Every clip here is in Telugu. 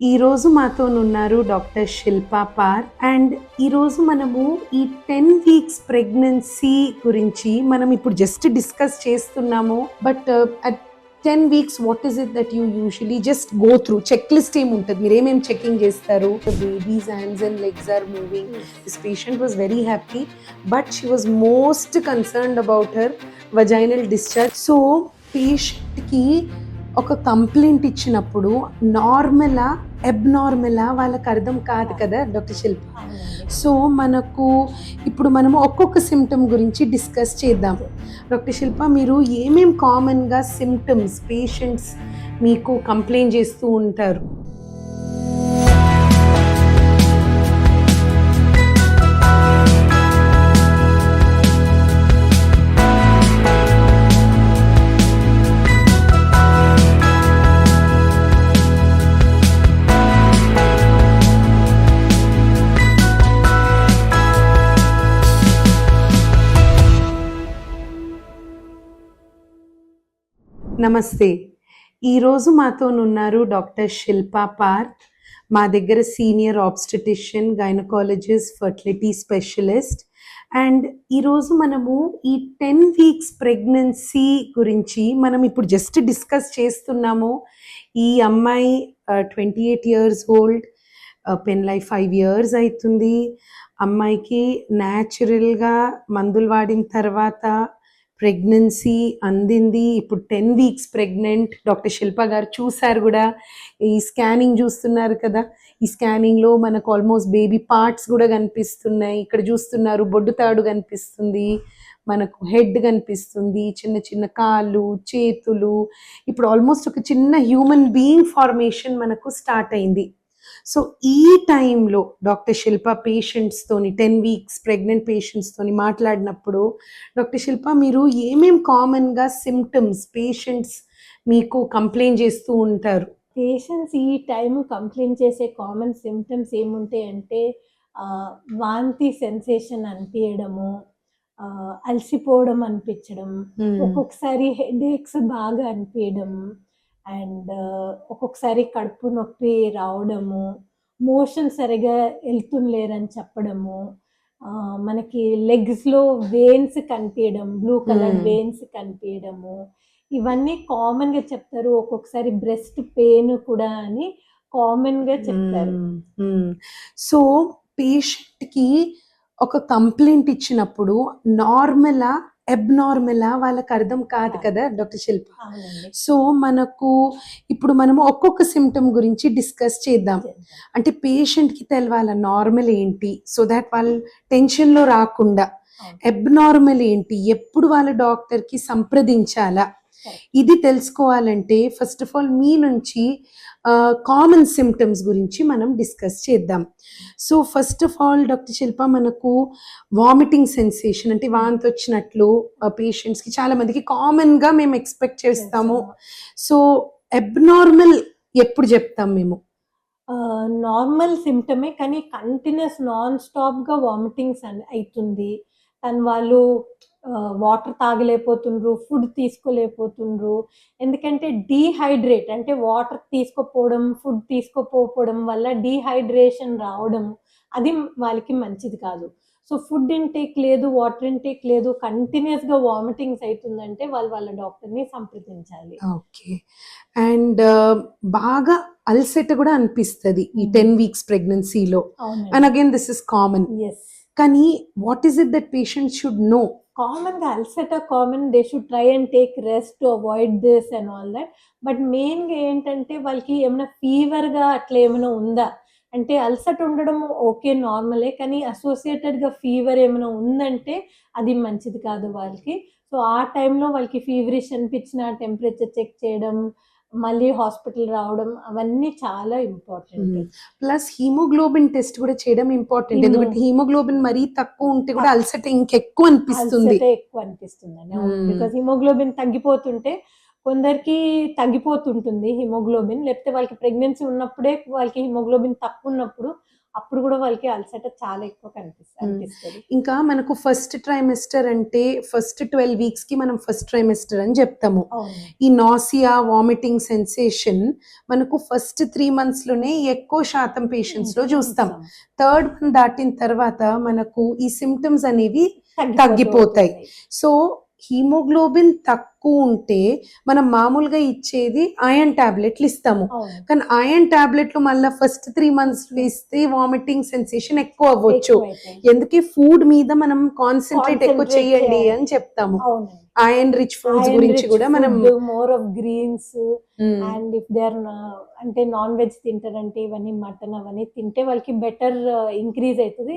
ఈ రోజు మాతో ఉన్నారు డాక్టర్ శిల్పా పార్ అండ్ ఈ రోజు మనము ఈ టెన్ వీక్స్ ప్రెగ్నెన్సీ గురించి మనం ఇప్పుడు జస్ట్ డిస్కస్ చేస్తున్నాము. But at ten weeks what is it that you usually just go through check list ఏమి ఉంటుంది? మీరు ఏమేమి చెకింగ్ చేస్తారు? Baby's hands and legs are moving this patient was very happy but she was most concerned about her vaginal discharge so పేషెంట్కి ఒక కంప్లైంట్ ఇచ్చినప్పుడు నార్మలా ఎబ్నార్మలా వాళ్ళకి అర్థం కాదు కదా డాక్టర్ శిల్ప. సో మనకు ఇప్పుడు మనము ఒక్కొక్క సిమ్టమ్ గురించి డిస్కస్ చేద్దాం. డాక్టర్ శిల్ప మీరు ఏమేం కామన్గా సిమ్టమ్స్ పేషెంట్స్ మీకు కంప్లైంట్ చేస్తూ ఉంటారు? నమస్తే. ఈరోజు మాతోనున్నారు డాక్టర్ శిల్పా పార్త్ మా దగ్గర senior obstetrician gynaecologist fertility specialist. And ఈరోజు మనము ఈ టెన్ వీక్స్ ప్రెగ్నెన్సీ గురించి మనం ఇప్పుడు జస్ట్ డిస్కస్ చేస్తున్నాము. ఈ అమ్మాయి ట్వంటీ ఎయిట్ ఇయర్స్ ఓల్డ్ పెన్ లైఫ్ ఫైవ్ ఇయర్స్ అవుతుంది. అమ్మాయికి న్యాచురల్గా మందులు వాడిన తర్వాత ప్రెగ్నెన్సీ అందింది. ఇప్పుడు ten weeks pregnant doctor Shilpa గారు చూసారు కూడా. ఈ స్కానింగ్ చూస్తున్నారు కదా. ఈ స్కానింగ్లో మనకు ఆల్మోస్ట్ బేబీ పార్ట్స్ కూడా కనిపిస్తున్నాయి. ఇక్కడ చూస్తున్నారు బొడ్డు తాడు కనిపిస్తుంది. మనకు హెడ్ కనిపిస్తుంది. చిన్న చిన్న కాళ్ళు చేతులు. ఇప్పుడు ఆల్మోస్ట్ ఒక చిన్న హ్యూమన్ బీయింగ్ ఫార్మేషన్ మనకు స్టార్ట్ అయింది. సో ఈ టైంలో డాక్టర్ శిల్ప పేషెంట్స్తోని టెన్ వీక్స్ ప్రెగ్నెంట్ పేషెంట్స్తోని మాట్లాడినప్పుడు డాక్టర్ శిల్ప మీరు ఏమేం కామన్గా సిమ్టమ్స్ పేషెంట్స్ మీకు కంప్లైంట్ చేస్తూ ఉంటారు? పేషెంట్స్ ఈ టైం కంప్లైంట్ చేసే కామన్ సిమ్టమ్స్ ఏముంటాయి అంటే ఆ, వాంతి సెన్సేషన్ అనిపించడము అలసిపోవడం అనిపించడం ఒక్కొక్కసారి హెడ్ ఏక్స్ బాగా అనిపించడం అండ్ ఒక్కొక్కసారి కడుపు నొప్పి రావడము మోషన్ సరిగా వెళ్తుండలేరని చెప్పడము మనకి లెగ్స్లో వెయిన్స్ కనిపించడం బ్లూ కలర్. వెయిన్స్ కనిపించడము ఇవన్నీ కామన్గా చెప్తారు. ఒక్కొక్కసారి బ్రెస్ట్ పెయిన్ కూడా అని కామన్గా చెప్తారు. సో పేషెంట్కి ఒక కంప్లైంట్ ఇచ్చినప్పుడు నార్మలా అబ్నార్మలా వాళ్ళకి అర్థం కాదు కదా డాక్టర్ శిల్ప? సో మనకు ఇప్పుడు మనము ఒక్కొక్క సిమ్టమ్ గురించి డిస్కస్ చేద్దాం. అంటే పేషెంట్కి తెలవాల నార్మల్ ఏంటి? సో దాట్ వాళ్ళు టెన్షన్లో రాకుండా అవును. అబ్నార్మల్ ఏంటి? ఎప్పుడు వాళ్ళ డాక్టర్కి సంప్రదించాలా. ఇది తెలుసుకోవాలంటే ఫస్ట్ ఆఫ్ ఆల్ మీ నుంచి కామన్ సిమ్టమ్స్ గురించి మనం డిస్కస్ చేద్దాం. So first of all doctor Shilpa మనకు వామిటింగ్ సెన్సేషన్ అంటే వాంతి వచ్చినట్లు పేషెంట్స్కి చాలా మందికి కామన్గా మేము ఎక్స్పెక్ట్ చేస్తాము. సో అబ్నార్మల్ ఎప్పుడు చెప్తాం మేము? నార్మల్ సిమ్టమే కానీ కంటిన్యూస్ నాన్ స్టాప్గా వామిటింగ్స్ అవుతుంది తను వాళ్ళు వాటర్ తాగలేకపోతుండ్రు ఫుడ్ తీసుకోలేకపోతుండ్రు. ఎందుకంటే డీహైడ్రేట్ అంటే వాటర్ తీసుకోపోవడం ఫుడ్ తీసుకోపోవడం వల్ల డీహైడ్రేషన్ రావడం అది వాళ్ళకి మంచిది కాదు. సో ఫుడ్ ఇంటేక్ లేదు వాటర్ ఇంటేక్ లేదు కంటిన్యూస్గా వామిటింగ్స్ అవుతుందంటే వాళ్ళు వాళ్ళ డాక్టర్ని సంప్రదించాలి. ఓకే. అండ్ బాగా అల్సెట్ కూడా అనిపిస్తుంది ఈ. టెన్ వీక్స్ ప్రెగ్నెన్సీలో. And again this is common yes కానీ what is it that patient should know కామన్గా అల్సట common they should try and take rest to avoid this and all that but మెయిన్గా ఏంటంటే వాళ్ళకి ఏమైనా ఫీవర్గా అట్లా ఏమైనా ఉందా? అంటే అల్సట్ ఉండడం ఓకే నార్మలే కానీ అసోసియేటెడ్గా ఫీవర్ ఏమైనా ఉందంటే అది మంచిది కాదు వాళ్ళకి. సో ఆ టైంలో వాళ్ళకి ఫీవరిష్ అనిపించిన టెంపరేచర్ చెక్ చేయడం మళ్ళీ హాస్పిటల్ రావడం అవన్నీ చాలా ఇంపార్టెంట్. ప్లస్ హీమోగ్లోబిన్ టెస్ట్ కూడా చేయడం ఇంపార్టెంట్. ఎందుకంటే హీమోగ్లోబిన్ మరీ తక్కువ ఉంటే కూడా అల్సట ఇంకెక్కువ అనిపిస్తుంది. ఎక్కువ అనిపిస్తుందండి Hmm. బికాస్ హిమోగ్లోబిన్ తగ్గిపోతుంటే కొందరికి తగ్గిపోతుంటుంది హిమోగ్లోబిన్. లేకపోతే వాళ్ళకి ప్రెగ్నెన్సీ ఉన్నప్పుడే వాళ్ళకి హిమోగ్లోబిన్ తక్కువ ఉన్నప్పుడు అప్పుడు కూడా వాళ్ళకి అలసట చాలా ఎక్కువ కనిపిస్తుంది. అనిపిస్తుంది. ఇంకా మనకు ఫస్ట్ ట్రైమెస్టర్ అంటే ఫస్ట్ ట్వెల్వ్ వీక్స్కి మనం ఫస్ట్ ట్రైమెస్టర్ అని చెప్తాము. ఈ నాసియా వామిటింగ్ సెన్సేషన్ మనకు ఫస్ట్ త్రీ మంత్స్లోనే ఎక్కువ శాతం పేషెంట్స్లో చూస్తాం. థర్డ్ మంత్ దాటిన తర్వాత మనకు ఈ సిమ్టమ్స్ అనేవి తగ్గిపోతూ తగ్గిపోతాయి. సో హీమోగ్లోబిన్ తక్కువ ఉంటే మనం మామూలుగా ఇచ్చేది ఐరన్ టాబ్లెట్లు ఇస్తాము. కానీ ఐరన్ టాబ్లెట్లు మళ్ళీ ఫస్ట్ త్రీ మంత్స్ ఇస్తే వామిటింగ్ సెన్సేషన్ ఎక్కువ అవ్వచ్చు. ఎందుకే ఫుడ్ మీద మనం కాన్సన్ట్రేట్ ఎక్కువ చేయండి. అని చెప్తాము. ఐరన్ రిచ్ ఫుడ్స్ గురించి కూడా మనం more of greens. And if they are అంటే నాన్ వెజ్ తింటారంటే ఇవన్నీ మటన్ అవన్నీ తింటే వాళ్ళకి బెటర్ ఇంక్రీజ్ అవుతుంది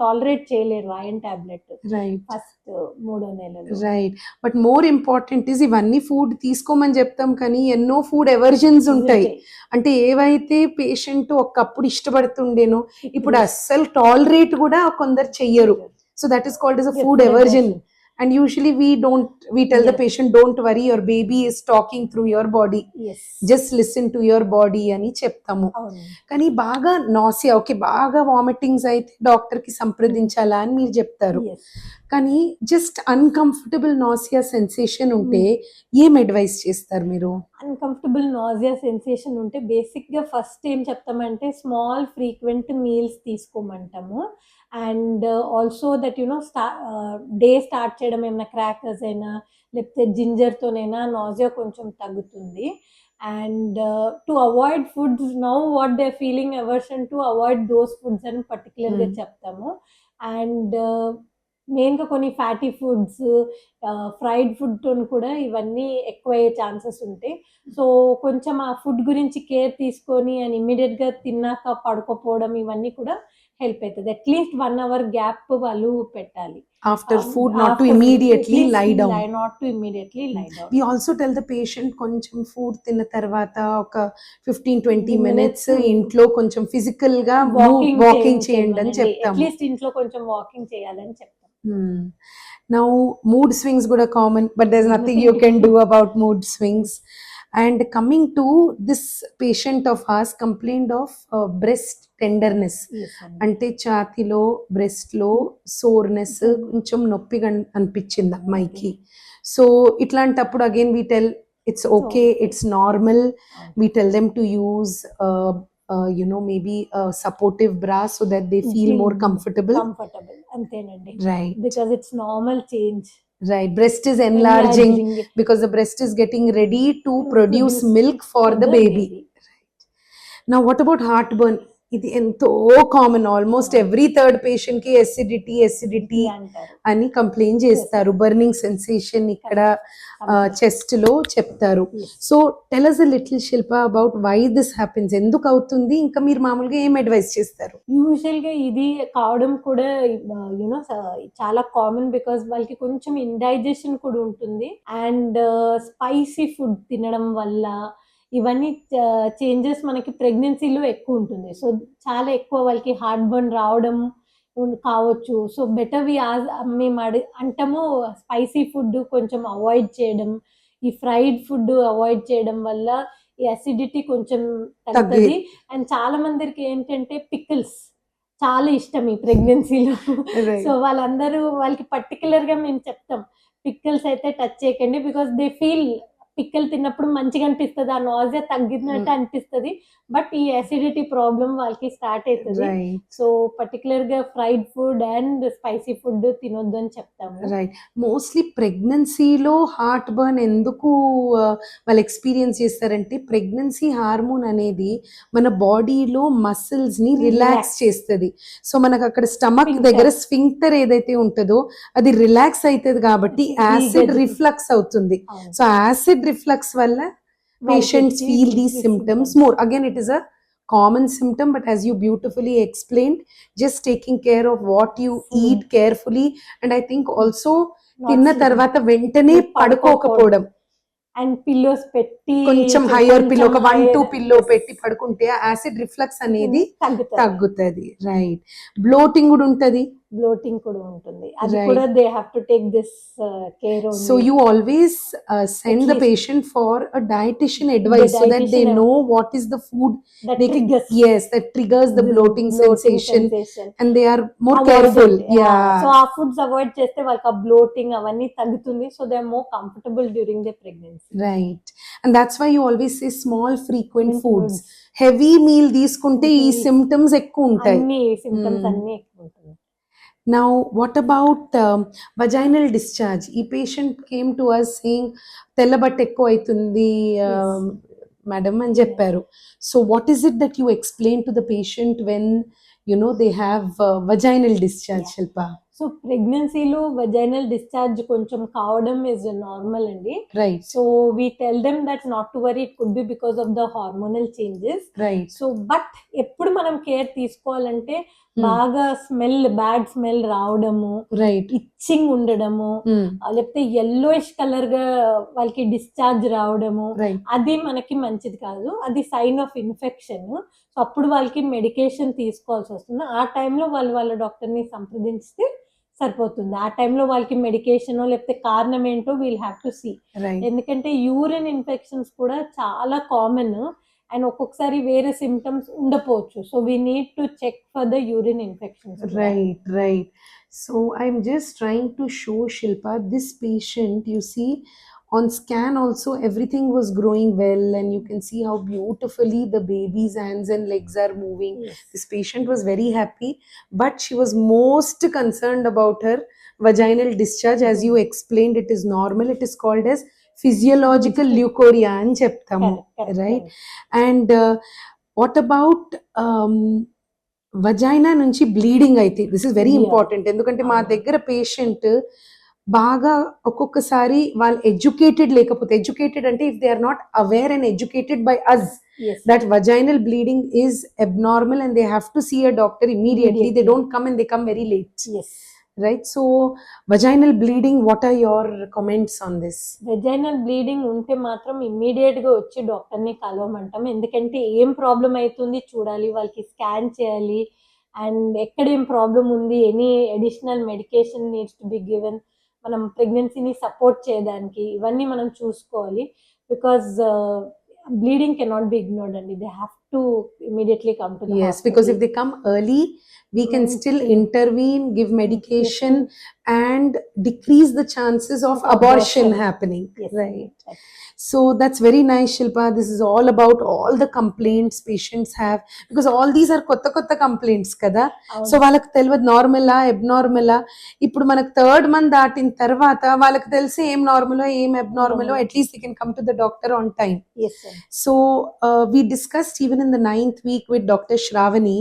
టాలరేట్ చేయలేరు ఐరన్ టాబ్లెట్ రైట్ ఫస్ట్ మూడో నెలలు. Right but more important is ఇవన్నీ ఫుడ్ తీసుకోమని చెప్తాం కానీ ఎన్నో ఫుడ్ ఎవర్జన్స్ ఉంటాయి. అంటే ఏవైతే పేషెంట్ ఒకప్పుడు ఇష్టపడుతుండేనో ఇప్పుడు అస్సలు టాలరేట్ కూడా కొందరు చెయ్యరు. So that is called is a food aversion and usually we don't we tell the. Patient don't worry your baby is talking through your body just listen to your body అని చెప్తాము. కానీ బాగా నాసియా ఓకే బాగా వామిటింగ్స్ అయితే డాక్టర్కి సంప్రదించాలా అని మీరు చెప్తారు. కానీ జస్ట్ అన్కంఫర్టబుల్ నాసియా సెన్సేషన్ ఉంటే ఏం అడ్వైస్ చేస్తారు మీరు? అన్కంఫర్టబుల్ నాజియా సెన్సేషన్ ఉంటే బేసిక్గా ఫస్ట్ ఏం చెప్తామంటే small frequent meals తీసుకోమంటాము. And also that you know స్టా డే స్టార్ట్ చేయడం ఏమైనా క్రాకర్స్ అయినా లేకపోతే జింజర్తోనైనా నాజియా కొంచెం తగ్గుతుంది. And to avoid foods now what they feeling aversion to avoid those foods అని పర్టికులర్గా. చెప్తాము. అండ్ మెయిన్గా కొన్ని ఫ్యాటీ ఫుడ్స్ ఫ్రైడ్ ఫుడ్తో కూడా ఇవన్నీ ఎక్కువ అయ్యే ఛాన్సెస్ ఉంటాయి. సో కొంచెం ఆ ఫుడ్ గురించి కేర్ తీసుకొని అండ్ ఇమ్మీడియట్గా తిన్నాక పడుకోపోవడం ఇవన్నీ కూడా హెల్ప్ అవుతుంది అట్లీస్ట్ వన్ అవర్ గ్యాప్ వాళ్ళు పెట్టాలి. After food not to immediately lie down not to immediately lie down we also tell the patient కొంచెం ఫుడ్ తిన్న తర్వాత ఒక ఫిఫ్టీన్ ట్వంటీ మినిట్స్. ఇంట్లో కొంచెం ఫిజికల్గా వాకింగ్ చేయండి అని చెప్తాము. అట్లీస్ట్ ఇంట్లో కొంచెం వాకింగ్ చేయాలని చెప్తాం. నౌ మూడ్ స్వింగ్స్ కూడా common but there nothing you can do about mood swings and coming to this patient of has complaint of breast tenderness Yes, అండి. అంటే ఛాతీలో బ్రెస్ట్లో సోర్నెస్ కొంచెం నొప్పిగా అన్- అనిపించింది అమ్మాయికి so ఇట్లాంటప్పుడు again we tell it's okay okay. It's normal we tell them to use you know maybe supportive bra so that they feel more Mm. Comfortable comfortable అంతేనండి right because it's normal change right. Breast is enlarging, enlarging. because the breast is getting ready to produce milk for the baby. Right. Now what about heartburn? ఇది ఎంతో కామన్ ఆల్మోస్ట్ ఎవ్రీ థర్డ్ పేషెంట్కి ఎసిడిటీ ఎసిడిటీ అని కంప్లైంట్ చేస్తారు. బర్నింగ్ సెన్సేషన్ ఇక్కడ చెస్ట్లో చెప్తారు. So tell us a little Shilpa about why this happens ఎందుకు అవుతుంది? ఇంకా మీరు మామూలుగా ఏం అడ్వైస్ చేస్తారు? యూజువల్గా ఇది కావడం కూడా యునో చాలా కామన్ బికాస్ వాళ్ళకి కొంచెం ఇండైజెషన్ కూడా ఉంటుంది. అండ్ స్పైసీ ఫుడ్ తినడం వల్ల ఇవన్నీ చేంజెస్ మనకి ప్రెగ్నెన్సీలో ఎక్కువ ఉంటుంది. సో చాలా ఎక్కువ వాళ్ళకి హార్ట్ బర్న్ రావడం కావచ్చు. సో బెటర్ వి మేము అడి అంటాము స్పైసీ ఫుడ్ కొంచెం అవాయిడ్ చేయడం. ఈ ఫ్రైడ్ ఫుడ్ అవాయిడ్ చేయడం వల్ల ఈ అసిడిటీ కొంచెం తగ్గుతుంది. అండ్ చాలా మందికి ఏంటంటే పికిల్స్ చాలా ఇష్టం ఈ ప్రెగ్నెన్సీలో. సో వాళ్ళందరూ వాళ్ళకి పర్టికులర్గా మేము చెప్తాం పిక్కల్స్ అయితే టచ్ చేయకండి బికాస్ దే ఫీల్ పిక్కలు తిన్నప్పుడు మంచిగా అనిపిస్తుంది ఆ నాజియా తగ్గినట్టు అనిపిస్తుంది బట్ ఈ అసిడిటీ ప్రాబ్లం వాళ్ళకి స్టార్ట్ అవుతుంది సో పర్టికులర్గా fried food and spicy food తినొద్దు అని చెప్తాము. రైట్ మోస్ట్లీ ప్రెగ్నెన్సీలో హార్ట్ బర్న్ ఎందుకు వాళ్ళు ఎక్స్పీరియన్స్ చేస్తారంటే ప్రెగ్నెన్సీ హార్మోన్ అనేది మన బాడీలో మసిల్స్ని రిలాక్స్. చేస్తుంది. సో మనకు అక్కడ స్టమక్. దగ్గర స్ఫింక్టర్ ఏదైతే ఉంటుందో అది రిలాక్స్ అవుతుంది కాబట్టి యాసిడ్ రిఫ్లక్స్ అవుతుంది. సో యాసిడ్ రిఫ్లక్స్ వల్ల patients feel these symptoms more again it is a common symptom but as you beautifully explain just taking care of what you eat carefully and I think also తిన్న తర్వాత వెంటనే పడుకోకపోవడం. అండ్ పిల్లోస్ పెట్టి కొంచెం హయ్యర్ పిల్లో ఒక వన్ టూ పిల్లో పెట్టి పడుకుంటే యాసిడ్ రిఫ్లెక్స్ అనేది తగ్గుతుంది. రైట్ బ్లోటింగ్ కూడా ఉంటది. బ్లోటింగ్ కూడా ఉంటుంది అది. కూడా they have to take this care So you always uh, send At the least- patient for a dietitian advice so that they dietitian- know what is the food that they can, triggers yes that triggers the bloating, sensation and they are more careful. Yeah. So ఆ ఫుడ్స్ అవాయిడ్ చేస్తే వాళ్ళకి ఆ బ్లోటింగ్ అవన్నీ తగ్గుతుంది so they are more comfortable during the pregnancy Right. And that's why you always say small frequent foods. Heavy meal తీసుకుంటే ఈ. సిమ్టమ్స్ ఎక్కువ ఉంటాయి అన్ని సిమ్టమ్స్ Mm. అన్ని ఎక్కువ now what about vaginal discharge ఈ patient came to us saying తెల్లబట్ట ఎక్కువ అవుతుంది మేడం అని చెప్పారు. So what is it that you explain to the patient when you know they have vaginal discharge. Shilpa so ప్రెగ్నెన్సీలో వెజైనల్ డిశ్చార్జ్ కొంచెం కావడం ఇస్ నార్మల్ అండి. Right so we tell them that not to worry it could be because of the hormonal changes right so but ఎప్పుడు మనం కేర్ తీసుకోవాలంటే. బాగా స్మెల్ బ్యాడ్ స్మెల్ రావడము రైట్ ఇచ్చింగ్ ఉండడము లేకపోతే ఎల్లోయిష్ కలర్గా వాళ్ళకి డిశ్చార్జ్ రావడము అది మనకి మంచిది కాదు. అది సైన్ ఆఫ్ ఇన్ఫెక్షన్ సో అప్పుడు వాళ్ళకి మెడికేషన్ తీసుకోవాల్సి వస్తుంది. ఆ టైంలో వాళ్ళు వాళ్ళ డాక్టర్ని సంప్రదించితే సరిపోతుంది. ఆ టైంలో వాళ్ళకి మెడికేషన్ లేకపోతే కారణం ఏంటో వీల్ హ్యావ్ టు సీ ఎందుకంటే యూరిన్ ఇన్ఫెక్షన్స్ కూడా చాలా కామన్ అండ్ ఒక్కొక్కసారి వేరే సిమ్టమ్స్ ఉండకపోవచ్చు so we need to check for the urine infections Right, right. So I'm just trying to show Shilpa this patient, you see, on scan also everything was growing well, and you can see how beautifully the baby's hands and legs are moving. This patient was very happy, but she was most concerned about her vaginal discharge. As you explained, it is normal, it is called as physiological leukorrhea అని చెప్తాము right? And what about vagina నుంచి బ్లీడింగ్ అయితే దిస్ ఇస్ వెరీ. ఇంపార్టెంట్ ఎందుకంటే మా. దగ్గర పేషెంట్ బాగా ఒక్కొక్కసారి వాళ్ళు ఎడ్యుకేటెడ్ లేకపోతే ఎడ్యుకేటెడ్ అంటే if they are not aware and educated by us that vaginal bleeding is abnormal and they have to see a doctor immediately they. Don't come and they come very late right so vaginal bleeding what are your comments on this vaginal bleeding ఉంటే మాత్రం ఇమ్మీడియట్గా వచ్చి డాక్టర్ని కలవమంటాం. ఎందుకంటే ఏం ప్రాబ్లం అవుతుంది చూడాలి వాళ్ళకి స్కాన్ చేయాలి. అండ్ ఎక్కడ ఏం ప్రాబ్లం ఉంది any additional medication needs to be given మనం ప్రెగ్నెన్సీని సపోర్ట్ చేయడానికి ఇవన్నీ మనం చూసుకోవాలి. Because bleeding cannot be ignored అండి. They have To immediately come to yes because if they come early we can Mm, still mm. intervene give medication and decrease the chances of abortion Abortion. happening right so that's very nice shilpa this is all about all the complaints patients have because all these are kotta kotta complaints kada so వాళ్ళకి తెలియదు నార్మలా అబ్నార్మలా ఇప్పుడు మనకు థర్డ్ మంత్ దాటిన తర్వాత వాళ్ళకి తెలిసి ఏం నార్మలో ఏం అబ్నార్మలో Mhm. At least they can come to the doctor on time yes So uh, we discussed even in the ninth week with Dr. Shravani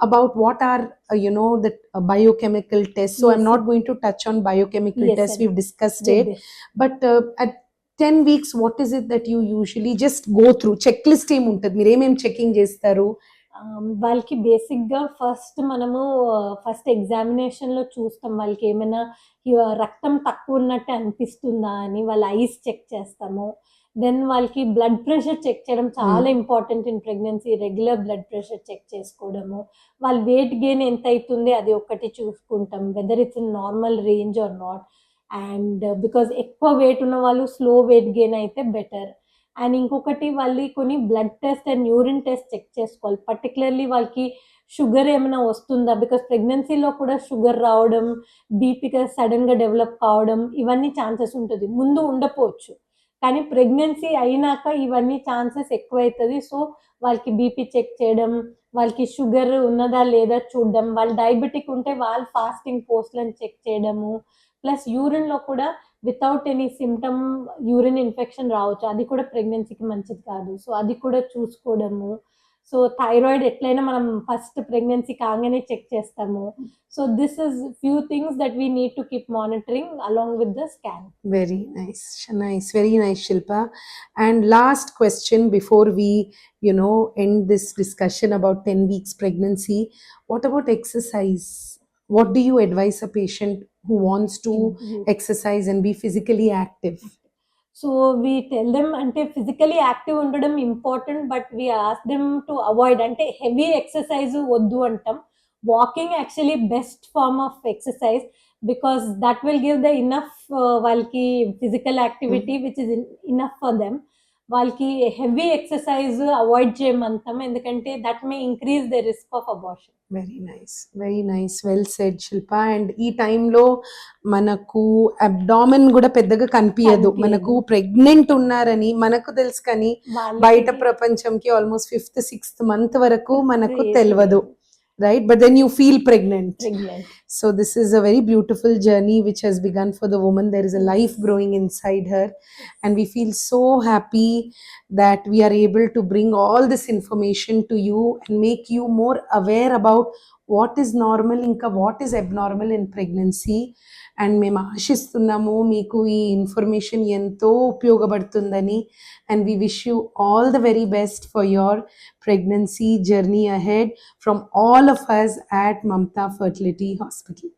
about what are uh, you know the uh, biochemical tests. So I'm Yes, not going to touch on biochemical Yes, tests. sir. We've discussed it. But uh, at 10 weeks, what is it that you usually just go through? Checklist ఏం ఉంటుంది మీరు ఏమేం చెకింగ్ చేస్తారు Um, వాళ్ళకి బేసిక్గా ఫస్ట్ మనము ఫస్ట్ ఎగ్జామినేషన్లో చూస్తాం వాళ్ళకి ఏమైనా రక్తం తక్కువ ఉన్నట్టు అనిపిస్తుందా అని వాళ్ళ ఐస్ చెక్ చేస్తాము. దెన్ వాళ్ళకి బ్లడ్ ప్రెషర్ చెక్ చేయడం చాలా important in pregnancy regular blood pressure check చేసుకోవడము. వాళ్ళ వెయిట్ గెయిన్ ఎంత అవుతుంది అది ఒకటి చూసుకుంటాం whether it's in normal range or not. And because ఎక్కువ వెయిట్ ఉన్న వాళ్ళు స్లో వెయిట్ గెయిన్ అయితే బెటర్. అండ్ ఇంకొకటి వాళ్ళు కొన్ని blood test and urine test check చేసుకోవాలి. పర్టికులర్లీ వాళ్ళకి షుగర్ ఏమైనా వస్తుందా? బికాస్ ప్రెగ్నెన్సీలో కూడా షుగర్ రావడం బీపీగా సడన్గా డెవలప్ కావడం ఇవన్నీ ఛాన్సెస్ ఉంటుంది. ముందు ఉండపోవచ్చు. కానీ ప్రెగ్నెన్సీ అయినాక ఇవన్నీ ఛాన్సెస్ ఎక్కువవుతుంది సో వాళ్ళకి బీపీ చెక్ చేయడం వాళ్ళకి షుగర్ ఉన్నదా లేదా చూడడం వాళ్ళు డయాబెటిక్ ఉంటే వాళ్ళు ఫాస్టింగ్ పోస్ట్లను చెక్ చేయడము ప్లస్ యూరిన్లో కూడా without any symptom urine infection రావచ్చు. అది కూడా ప్రెగ్నెన్సీకి మంచిది కాదు. సో అది కూడా చూసుకోవడము. సో థైరాయిడ్ ఎట్లయినా మనం ఫస్ట్ ప్రెగ్నెన్సీ కాగానే చెక్ చేస్తాము. So this is few things that we need to keep monitoring along with the scan very nice nice very nice Shilpa and last question before we you know end this discussion about ten weeks pregnancy what about exercise what do you advise a patient who wants to exercise and be physically active? So we tell them అంటే ఫిజికలీ యాక్టివ్ ఉండడం important but we ask them to avoid అంటే హెవీ ఎక్సర్సైజ్ వద్దు అంటాం. Walking actually best form of exercise because that will give the enough వాళ్ళకి physical activity which is enough for them వాళ్ళకి హెవీ ఎక్సర్సైజ్ అవాయిడ్ చేయమంటాం. ఎందుకంటే that may increase the risk of abortion. Very nice very nice well said Shilpa and ఈ టైంలో మనకు అబ్డామిన్ కూడా పెద్దగా కనిపించదు. మనకు ప్రెగ్నెంట్ ఉన్నారని మనకు తెలుసు కానీ బయట ప్రపంచంకి ఆల్మోస్ట్ ఫిఫ్త్ సిక్స్త్ మంత్ వరకు మనకు తెలియదు. right? But then you feel pregnant. pregnant. So this is a very beautiful journey which has begun for the woman. There is a life growing inside her. And we feel so happy that we are able to bring all this information to you and make you more aware about what is normal, ఇంకా what is abnormal in pregnancy. And మేము ఆశిస్తున్నాము మీకు ఈ ఇన్ఫర్మేషన్ ఎంతో ఉపయోగపడుతుందని and we wish you all the very best for your pregnancy journey ahead from all of us at Mamta Fertility Hospital.